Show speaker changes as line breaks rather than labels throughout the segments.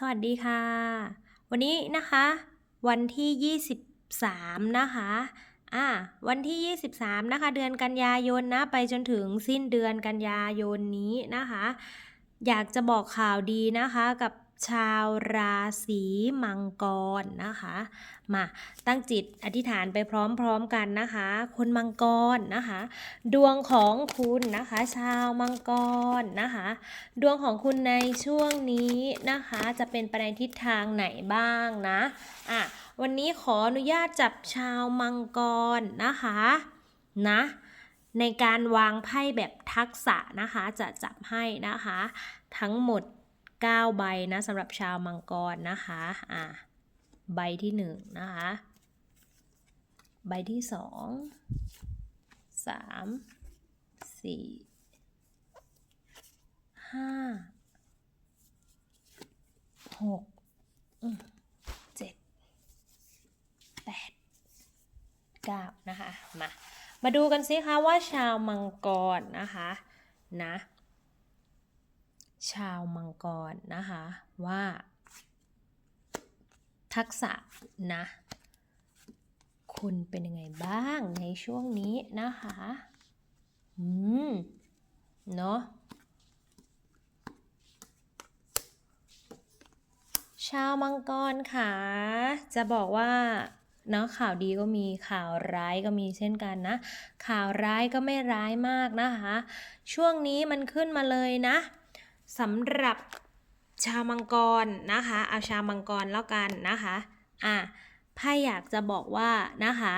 สวัสดีค่ะ วันนี้นะคะ วันที่ 23 นะคะอ่าวันที่ 23 นะคะ เดือนกันยายนนะ ไปจนถึงสิ้นเดือนกันยายนนี้นะคะ อยากจะบอกข่าวดีนะคะกับ ชาวราศีมังกรนะคะ มาตั้งจิตอธิษฐานไปพร้อมๆกันนะคะ คนมังกรนะคะ ดวงของคุณนะคะ ชาวมังกรนะคะ ดวงของคุณในช่วงนี้นะคะ จะเป็นไปในทิศทางไหนบ้างนะอะวันนี้ขออนุญาตจับชาวมังกรนะคะนะในการวางไพ่แบบทักษะนะคะจะจับให้นะคะ ทั้งหมด 9 ใบนะสำหรับชาวมังกรนะคะอะใบที่ 1 นะคะ ใบที่ 2 3 4ห้าหกเจ็ดแปดเก้านะคะมา มาดูกันสิคะว่าชาวมังกรนะคะนะ ชาวมังกรนะคะว่า ทักษะนะคุณเป็นยังไงบ้างในช่วงนี้นะคะ อืม เนาะ ชาวมังกรค่ะ จะบอกว่าเนาะข่าวดีก็มีข่าวร้ายก็มีเช่นกันนะ ข่าวร้ายก็ไม่ร้ายมากนะคะ ช่วงนี้มันขึ้นมาเลยนะ สำหรับชาวมังกรนะคะ เอาชาวมังกรแล้วกันนะคะอะไพ่อยากจะบอกว่านะคะ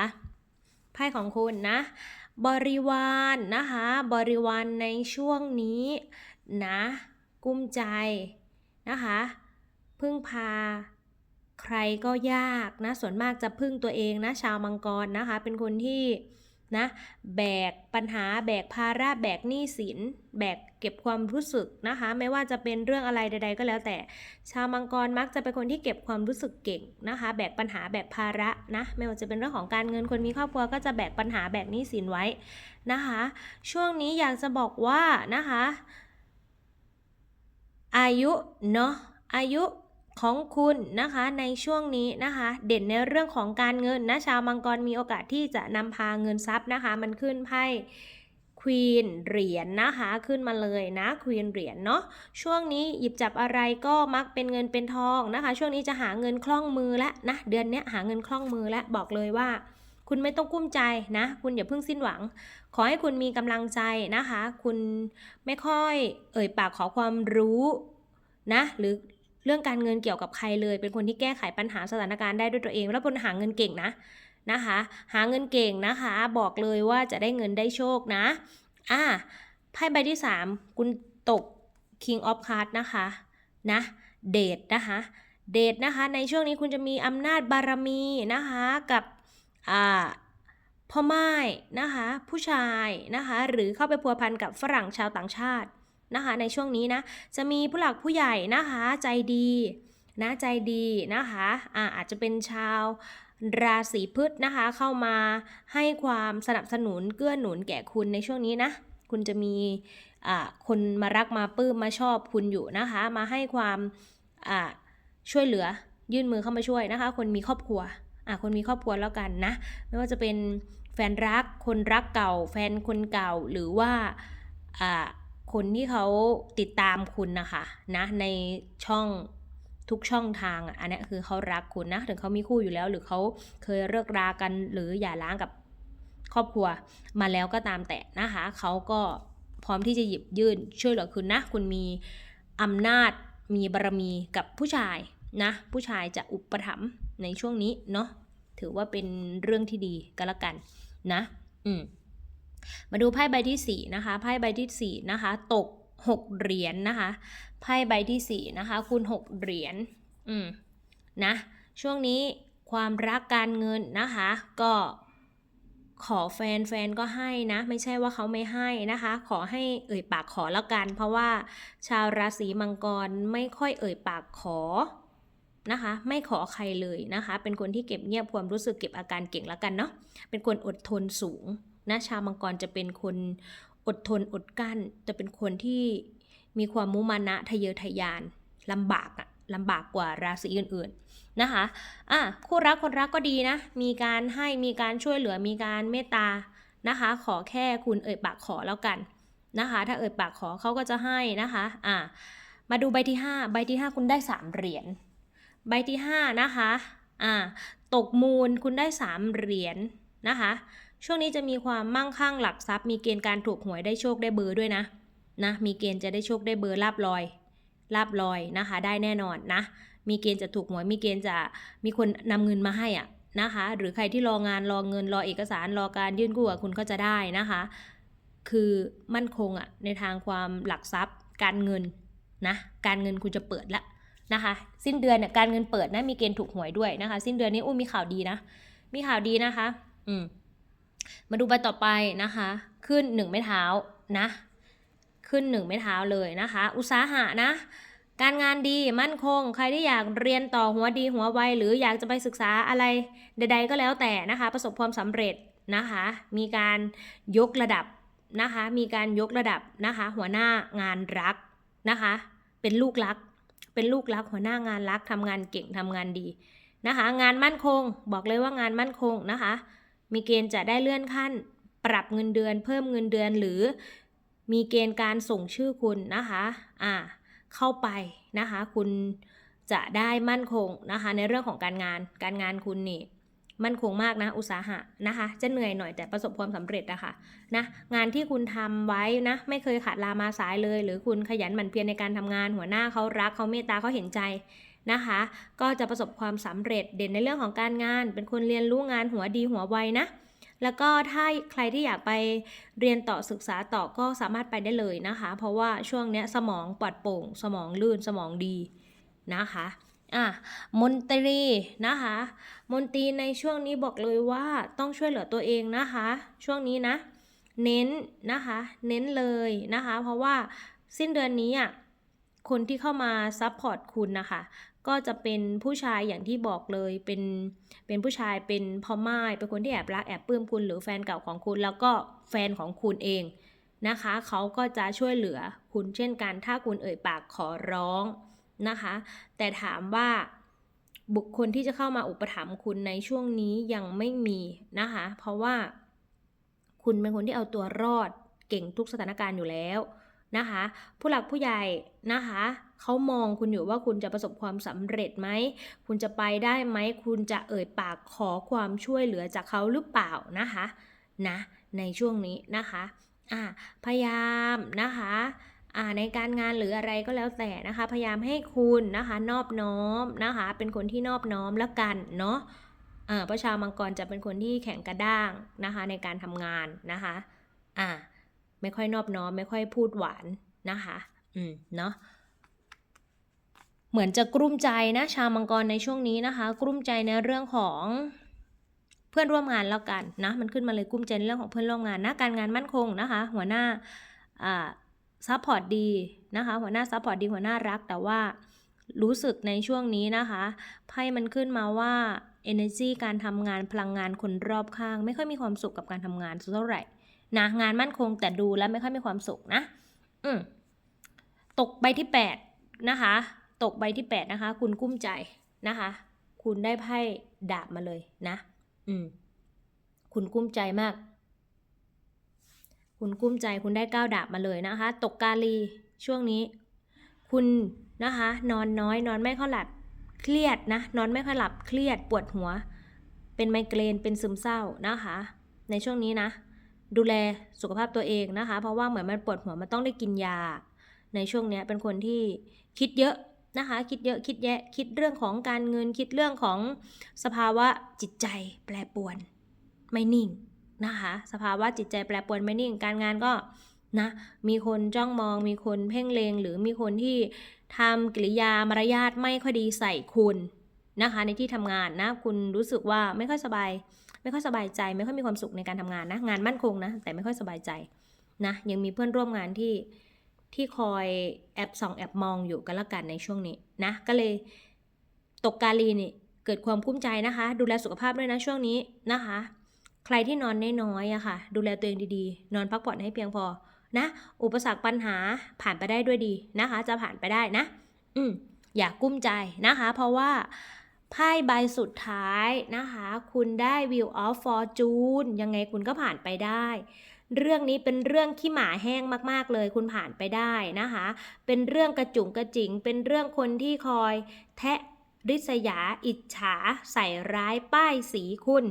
ไพ่ของคุณนะ บริวารนะคะ บริวารในช่วงนี้นะ กุ้มใจนะคะ พึ่งพาใครก็ยากนะ ส่วนมากจะพึ่งตัวเองนะ ชาวมังกรนะคะ เป็นคนที่ นะแบกปัญหาแบกภาระแบกหนี้สิน แบกเก็บความรู้สึกนะคะ ไม่ว่าจะเป็นเรื่องอะไรใด ๆ ก็แล้วแต่ ชาวมังกรมักจะเป็นคนที่เก็บความรู้สึกเก่งนะคะ แบกปัญหาแบกภาระนะไม่ว่าจะเป็นเรื่องของการเงินคนมีครอบครัวก็จะแบกปัญหาแบกหนี้สินไว้นะคะ ช่วงนี้อยากจะบอกว่านะคะ อายุเนาะอายุ ของคุณนะคะในช่วงนี้นะคะ เด่นในเรื่องของการเงินนะชาวมังกรมีโอกาสที่จะนำพาเงินทรัพย์นะคะ มันขึ้นไพ่ควีนเหรียญนนะคะขึ้นมาเลยนะควีนเหรียญเนาะช่วงนี้หยิบจับอะไรก็มักเป็นเงินเป็นทองนะคะ ช่วงนี้จะหาเงินคล่องมือแล้วนะเดือนนี้หาเงินคล่องมือแล้วบอกเลยว่า คุณไม่ต้องกุ้มใจนะ คุณอย่าเพิ่งสิ้นหวัง ขอให้คุณมีกำลังใจนะคะ คุณไม่ค่อยเอ่ยปากขอความรู้นะหรือ เรื่องการเงินเกี่ยวกับใครเลย เป็นคนที่แก้ไขปัญหาสถานการณ์ได้ด้วยตัวเอง แล้วคนหาเงินเก่งนะนะคะ หาเงินเก่งนะคะ บอกเลยว่าจะได้เงินได้โชคนะอะไพ่ใบที่ 3 คุณตก King of Cards นะคะนะเดทนะคะเดทนะคะในช่วงนี้คุณจะมีอำนาจบารมีนะคะกับอ่าพ่อไม้นะคะผู้ชายนะคะหรือเข้าไปพัวพันกับฝรั่งชาวต่างชาติ นะคะ ในช่วงนี้นะ จะมีผู้หลักผู้ใหญ่นะคะใจดีนะใจดีนะคะอาอาจจะเป็นชาวราศีพฤษนะคะ เข้ามาให้ความสนับสนุนเกื้อหนุนแก่คุณในช่วงนี้นะ คุณจะมีคนมารักมาปลื้มมาชอบคุณอยู่นะคะ มาให้ความช่วยเหลือยื่นมือเข้ามาช่วยนะคะ คนมีครอบครัวคนมีครอบครัวแล้วกันนะ ไม่ว่าจะเป็นแฟนรัก คนรักเก่า แฟนคนเก่าหรือว่า คนที่เขาติดตามคุณนะคะนะในช่องทุกช่องทางอะอันนี้คือเขารักคุณนะถึงเขามีคู่อยู่แล้ว หรือเขาเคยเลิกรากันหรือหย่าร้างกับครอบครัวมาแล้วก็ตามแต่นะคะเขาก็พร้อมที่จะหยิบยื่นช่วยเหลือคุณนะ คุณมีอำนาจมีบารมีกับผู้ชายนะ ผู้ชายจะอุปถัมภ์ในช่วงนี้เนาะถือว่าเป็นเรื่องที่ดีก็แล้วกันนะ อืม มาดูไพ่ใบที่4นะคะไพ่ใบที่4นะคะ ตก 6 เหรียญนนะคะไพ่ใบที่4นะคะคุณ6เหรียญอืมนะช่วงนี้ความรักการเงินนะคะ ก็ขอแฟนแฟนก็ให้นะ ไม่ใช่ว่าเขาไม่ให้นะคะ ขอให้เอ่ยปากขอแล้วกัน เพราะว่าชาวราศีมังกรไม่ค่อยเอ่ยปากขอนะคะ ไม่ขอใครเลยนะคะ เป็นคนที่เก็บเงียบความรู้สึกเก็บอาการเก่งแล้วกันเนาะเป็นคนอดทนสูง นะชาวมังกรจะเป็นคนอดทนอดกั้น จะเป็นคนที่มีความมุมานะทะเยอทะยานลำบากอะลำบากกว่าราศีอื่นๆนะคะ อะคู่รักคนรักก็ดีนะ มีการให้มีการช่วยเหลือมีการเมตตานะคะ ขอแค่คุณเอ่ยปากขอแล้วกันนะคะ ถ้าเอ่ยปากขอเขาก็จะให้นะคะ อะมาดูใบที่ 5 ใบที่ 5 คุณได้ 3 เหรียญ ใบที่ 5 นะคะ อะตกมูลคุณได้ 3 เหรียญนะคะ ช่วงนี้จะมีความมั่งคั่งหลักทรัพย์ มีเกณฑ์การถูกหวยได้โชคได้เบอร์ด้วยนะนะมีเกณฑ์จะได้โชคได้เบอร์ลาบลอยลาบลอยนะคะ ได้แน่นอนนะ มีเกณฑ์จะถูกหวยมีเกณฑ์จะมีคนนำเงินมาให้อะนะคะ หรือใครที่รองานรอเงินรอเอกสารรอการยื่นกู้อะคุณก็จะได้นะคะ คือมั่นคงอะในทางความหลักทรัพย์ การเงินนะการเงินคุณจะเปิดละนะคะสิ้นเดือนเนี่ยการเงินเปิดนะมีเกณฑ์ถูกหวยด้วยนะคะ สิ้นเดือนนี้อุ้ยมีข่าวดีนะ มีข่าวดีนะคะ อืม มาดูใบต่อไปนะคะ ขึ้นหนึ่งไม้เท้านะ ขึ้นหนึ่งไม้เท้าเลยนะคะ อุตสาหะนะ การงานดีมั่นคง ใครที่อยากเรียนต่อหัวดีหัวไวหรืออยากจะไปศึกษาอะไรใด ๆ ก็แล้วแต่นะคะ ประสบความสำเร็จนะคะ มีการยกระดับนะคะ มีการยกระดับนะคะ หัวหน้างานรักนะคะ เป็นลูกรัก เป็นลูกรักหัวหน้างานรักทำงานเก่งทำงานดีนะคะ งานมั่นคงบอกเลยว่างานมั่นคงนะคะ มีเกณฑ์จะได้เลื่อนขั้น ปรับเงินเดือน เพิ่มเงินเดือนหรือมีเกณฑ์การส่งชื่อคุณนะคะอ่าเข้าไปนะคะ คุณจะได้มั่นคงนะคะ ในเรื่องของการงาน การงานคุณนี่มั่นคงมากนะอุตสาหะนะคะ จะเหนื่อยหน่อยแต่ประสบความสำเร็จนะคะนะงานที่คุณทำไว้นะไม่เคยขาดลามาสายเลย หรือคุณขยันหมั่นเพียรในการทำงาน หัวหน้าเขารักเขาเมตตาเขาเห็นใจ นะคะ ก็จะประสบความสำเร็จเด่นในเรื่องของการงาน เป็นคนเรียนรู้งานหัวดีหัวไวนะ แล้วก็ถ้าใครที่อยากไปเรียนต่อศึกษาต่อก็สามารถไปได้เลยนะคะ เพราะว่าช่วงเนี้ยสมองปลอดโปร่ง สมองลื่นสมองดีนะคะอะมนตรีนะคะ มนตรีในช่วงนี้บอกเลยว่าต้องช่วยเหลือตัวเองนะคะ ช่วงนี้นะ เน้นนะคะ เน้นเลยนะคะ เพราะว่าสิ้นเดือนนี้อะคนที่เข้ามาซัพพอร์ตคุณนะคะ ก็จะเป็นผู้ชายอย่างที่บอกเลยเป็นเป็นผู้ชายเป็นพ่อไม้เป็นคนที่แอบรักแอบปลื้มคุณหรือแฟนเก่าของคุณ แล้วก็แฟนของคุณเองนะคะ เขาก็จะช่วยเหลือคุณเช่นกันถ้าคุณเอ่ยปากขอร้องนะคะ แต่ถามว่าบุคคลที่จะเข้ามาอุปถัมภ์คุณในช่วงนี้ยังไม่มีนะคะ เพราะว่าคุณเป็นคนที่เอาตัวรอดเก่งทุกสถานการณ์อยู่แล้ว นะคะ ผู้หลักผู้ใหญ่นะคะเขามองคุณอยู่ว่าคุณจะประสบความสำเร็จไหม คุณจะไปได้ไหม คุณจะเอ่ยปากขอความช่วยเหลือจากเขาหรือเปล่านะคะนะในช่วงนี้นะคะอ่าพยายามนะคะอ่าในการงานหรืออะไรก็แล้วแต่นะคะ พยายามให้คุณนะคะนอบน้อมนะคะ เป็นคนที่นอบน้อมแล้วกันเนาะอ่าพระชาวมังกรจะเป็นคนที่แข็งกระด้างนะคะในการทำงานนะคะอ่า ไม่ค่อยนอบน้อม ไม่ค่อยพูดหวานนะคะ อืม เนาะเหมือนจะกลุ้มใจนะ ชาวมังกรในช่วงนี้นะคะ กลุ้มใจในเรื่องของเพื่อนร่วมงานแล้วกันนะ มันขึ้นมาเลยกลุ้มใจในเรื่องของเพื่อนร่วมงานนะการงานมั่นคงนะคะ หัวหน้าอ่าซัพพอร์ตดีนะคะ หัวหน้าซัพพอร์ตดีหัวหน้ารัก แต่ว่ารู้สึกในช่วงนี้นะคะไพ่มันขึ้นมาว่า energy การทำงานพลังงานคนรอบข้าง ไม่ค่อยมีความสุขกับการทำงานสักเท่าไหร่ นะงานมั่นคงแต่ดูแล้วไม่ค่อยมีความสุขนะอืมตกใบที่แปดนะคะ ตกใบที่แปดนะคะ คุณกุ้มใจนะคะ คุณได้ไพ่ดาบมาเลยนะ อืมคุณกุ้มใจมาก คุณกุ้มใจคุณได้ก้าวดาบมาเลยนะคะ ตกกาลีช่วงนี้ คุณนะคะ นอนน้อย นอนไม่ค่อยหลับเครียดนะ นอนไม่ค่อยหลับเครียดปวดหัว เป็นไมเกรนเป็นซึมเศร้านะคะ ในช่วงนี้นะ ดูแลสุขภาพตัวเองนะคะ เพราะว่าเหมือนมันปวดหัวมันต้องได้กินยา ในช่วงเนี้ยเป็นคนที่คิดเยอะนะคะ คิดเยอะคิดแยะคิดเรื่องของการเงินคิดเรื่องของสภาวะจิตใจแปรปรวนไม่นิ่งนะคะ สภาวะจิตใจแปรปรวนไม่นิ่ง การงานก็นะมีคนจ้องมอง มีคนเพ่งเลงหรือมีคนที่ทำกิริยามารยาทไม่ค่อยดีใส่คุณนะคะ ในที่ทำงานนะคุณรู้สึกว่าไม่ค่อยสบาย ไม่ค่อยสบายใจไม่ค่อยมีความสุขในการทำงานนะงานมั่นคงนะแต่ไม่ค่อยสบายใจนะยังมีเพื่อนร่วมงานที่ที่คอยแอบส่องแอบมองอยู่กันละกันในช่วงนี้นะก็เลยตกกาลีนี่เกิดความคุ้มใจนะคะ ดูแลสุขภาพด้วยนะช่วงนี้นะคะ ใครที่นอนน้อยๆอะค่ะ ดูแลตัวเองดีๆ นอนพักผ่อนให้เพียงพอนะ อุปสรรคปัญหาผ่านไปได้ด้วยดีนะคะ จะผ่านไปได้นะ อืมอย่ากุ้มใจนะคะ เพราะว่า ไพ่ใบสุดท้ายนะคะ คุณได้ Wheel of Fortune ยังไงคุณก็ผ่านไปได้ เรื่องนี้เป็นเรื่องขี้หมาแห้งมาก ๆ เลย คุณผ่านไปได้นะคะ เป็นเรื่องกระจุงกระจิง เป็นเรื่องคนที่คอย แทะริษยา อิจฉา ใส่ร้ายป้ายสีคุณ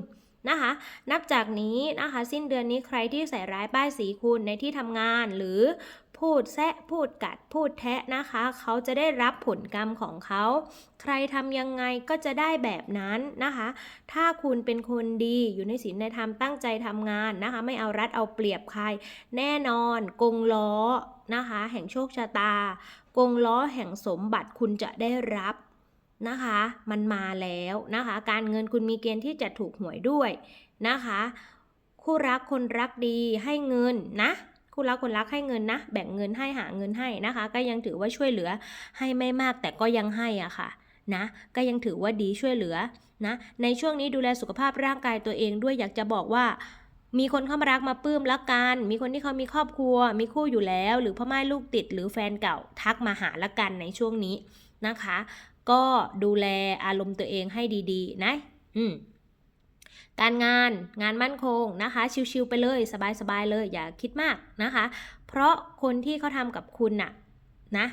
นะคะ นับจากนี้นะคะ สิ้นเดือนนี้ใครที่ใส่ร้ายป้ายสีคุณในที่ทำงานหรือ พูดแซะพูดกัดพูดแทะนะคะ เขาจะได้รับผลกรรมของเขา ใครทำยังไงก็จะได้แบบนั้นนะคะ ถ้าคุณเป็นคนดีอยู่ในศีลในธรรมตั้งใจทำงานนะคะ ไม่เอารัดเอาเปรียบใคร แน่นอนกงล้อนะคะ แห่งโชคชะตา กงล้อแห่งสมบัติคุณจะได้รับนะคะ มันมาแล้วนะคะ การเงินคุณมีเกณฑ์ที่จะถูกหวยด้วยนะคะ คู่รักคนรักดีให้เงินนะ คู่รักคนรักให้เงินนะ แบ่งเงินให้หาเงินให้นะคะ ก็ยังถือว่าช่วยเหลือให้ไม่มากแต่ก็ยังให้อะค่ะนะก็ยังถือว่าดีช่วยเหลือนะในช่วงนี้ดูแลสุขภาพร่างกายตัวเองด้วยอยากจะบอกว่า มีคนเข้ามารักมาปลื้มรักกัน มีคนที่เขามีครอบครัว มีคู่อยู่แล้ว หรือพ่อแม่ลูกติดหรือแฟนเก่าทักมาหาละกันในช่วงนี้นะคะ ก็ดูแลอารมณ์ตัวเองให้ดีๆ นะ อืม การงานงานมั่นคงนะคะ ชิวๆไปเลยสบายๆเลยอย่าคิดมากนะคะ เพราะคนที่เขาทำกับคุณน่ะนะ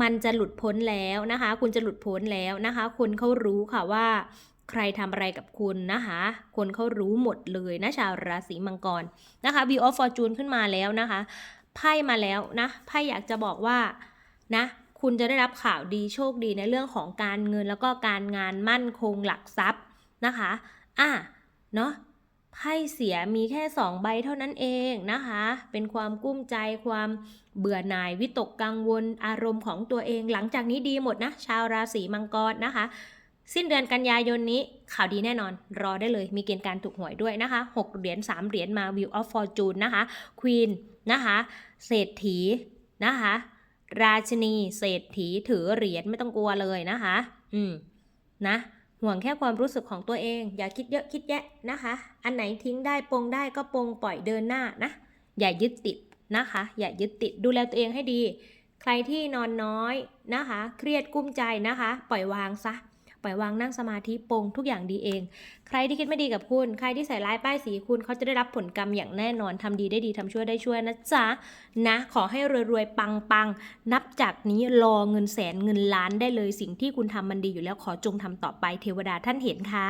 มันจะหลุดพ้นแล้วนะคะ คุณจะหลุดพ้นแล้วนะคะ คนเขารู้ค่ะว่าใครทำอะไรกับคุณนะคะ คนเขารู้หมดเลยนะชาวราศีมังกรนะคะ Wheel of Fortune ขึ้นมาแล้วนะคะไพ่มาแล้วนะไพ่อยากจะบอกว่านะคุณจะได้รับข่าวดีโชคดีในเรื่องของการเงินแล้วก็การงานมั่นคงหลักทรัพย์นะคะ อะเนาะไพ่เสียมีแค่2ใบเท่านั้นเองนะคะ เป็นความกุ้มใจความเบื่อหน่ายวิตกกังวลอารมณ์ของตัวเอง หลังจากนี้ดีหมดนะ ชาวราศีมังกรนะคะ สิ้นเดือนกันยายนนี้ข่าวดีแน่นอน รอได้เลยมีเกณฑ์การถูกหวยด้วยนะคะ 6 เหรียญ3เหรียญมา Wheel of Fortune นะคะ Queen นะคะเศรษฐีนะคะ ราชินี เศรษฐีถือเหรียญไม่ต้องกลัวเลยนะคะ อืมนะ ห่วงแค่ความรู้สึกของตัวเอง อย่าคิดเยอะคิดแยะนะคะ อันไหนทิ้งได้ปรงได้ก็ปรงปล่อยเดินหน้านะ อย่ายึดติดนะคะ อย่ายึดติดดูแลตัวเองให้ดี ใครที่นอนน้อยนะคะ เครียดกุ้มใจนะคะ ปล่อยวางซะ ปล่อยวางนั่งสมาธิปงทุกอย่างดีเอง ใครที่คิดไม่ดีกับคุณ ใครที่ใส่ร้ายป้ายสีคุณเขาจะได้รับผลกรรมอย่างแน่นอนทำดีได้ดีทำชั่วได้ชั่วนะจ๊ะนะ ขอให้รวยๆปังๆ นับจากนี้รอเงินแสนเงินล้านได้เลยสิ่งที่คุณทำมันดีอยู่แล้วขอจงทำต่อไปเทวดาท่านเห็นค่ะ